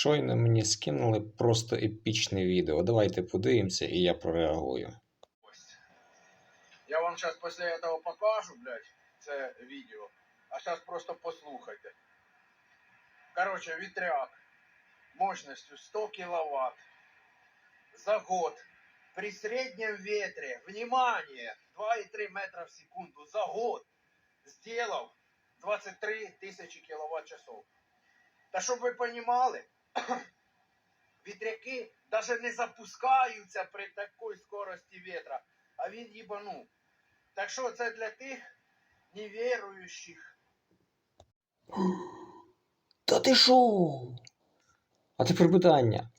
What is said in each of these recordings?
Щойно мені скинули просто епічне відео. Давайте подивимося, і я прореагую. Я вам сейчас после этого покажу, блядь, це відео. А сейчас просто послухайте. Короче, вітряк мощностью 100 киловатт за год при среднем ветре, внимание, 2,3 метра в секунду за год сделал 23 тысячи киловатт часов. Та щоб ви понімали, вітряки даже не запускаються при такой скорости ветра, а він їбанув. Так що це для тих невіруючих. Та ти шо? А тепер питання.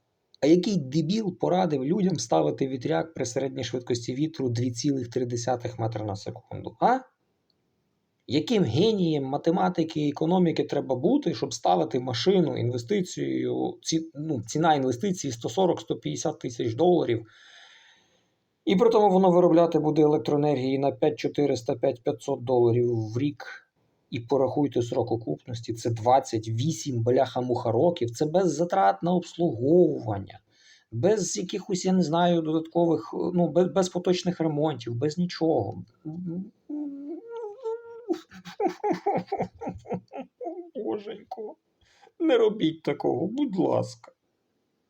А який дебіл порадив людям ставити вітряк при середній швидкості вітру 2,3 метра на секунду? А? Яким генієм математики і економіки треба бути, щоб ставити машину інвестицією, ці, ну, ціна інвестиції 140-150 тисяч доларів, і при тому воно виробляти буде електроенергії на 5400-5500 доларів в рік. І порахуйте срок окупності, це 28 бляха-муха років. Це без затрат на обслуговування, без якихось, я не знаю, додаткових, ну, без, без поточних ремонтів, без нічого. Боженько, не робіть такого, будь ласка.